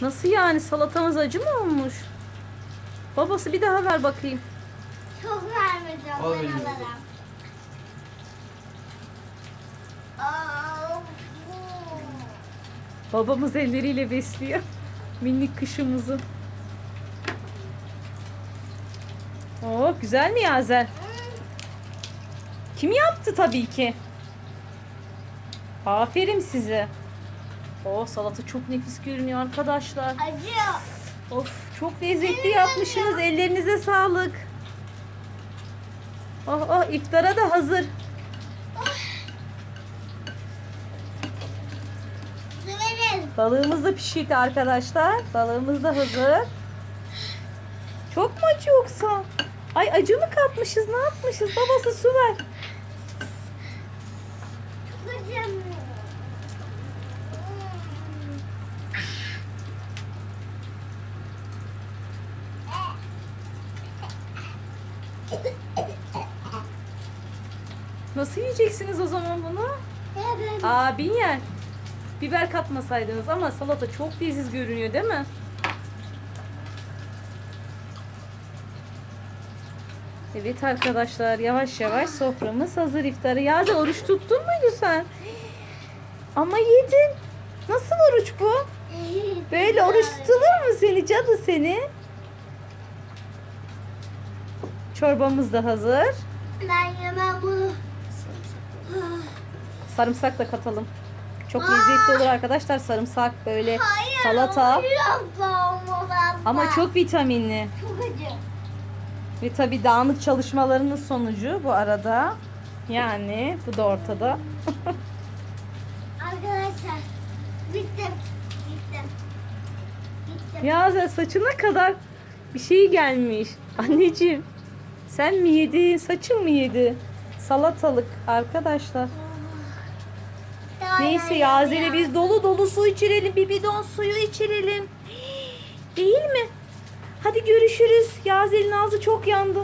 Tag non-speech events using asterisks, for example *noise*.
Nasıl yani salatamız acı mı olmuş? Babası bir daha ver bakayım. Çok vermeyeceğim Al ben alırım. Aa. Babamız elleriyle besliyor. *laughs* Minik kışımızı. Oo güzel mi Yazel? Kim yaptı tabii ki? Aferin size. Oo salata çok nefis görünüyor arkadaşlar. Acı. Of çok lezzetli yapmışsınız. Ellerinize sağlık. Oh oh iftara da hazır. Balığımız da pişti arkadaşlar. Balığımız da hazır. Çok mu acı yoksa? Ay acı mı katmışız? Ne yapmışız? Babası su ver. Çok acım. Nasıl yiyeceksiniz o zaman bunu? Evet. Abin yer. Biber katmasaydınız ama salata çok leziz görünüyor değil mi? Evet arkadaşlar yavaş yavaş soframız hazır iftara. Ya da oruç tuttun muydu sen? Ama yedin. Nasıl oruç bu? Böyle oruç tutulur mu seni cadı seni? Çorbamız da hazır. Ben yemem bunu. Sarımsak da katalım. Çok lezzetli olur arkadaşlar sarımsak böyle Hayır. salata. Ama çok vitaminli. Çok acı. Ve tabii dağınık çalışmalarının sonucu bu arada. Yani bu da ortada. *laughs* Arkadaşlar. Bittim. Bittim. Bittim. Ya saçına kadar bir şey gelmiş. Anneciğim sen mi yedin saçın mı yedi? Salatalık arkadaşlar. Neyse Yazeli ya. biz dolu dolu su içirelim. Bir bidon suyu içirelim. Değil mi? Hadi görüşürüz. Yazel'in ağzı çok yandı.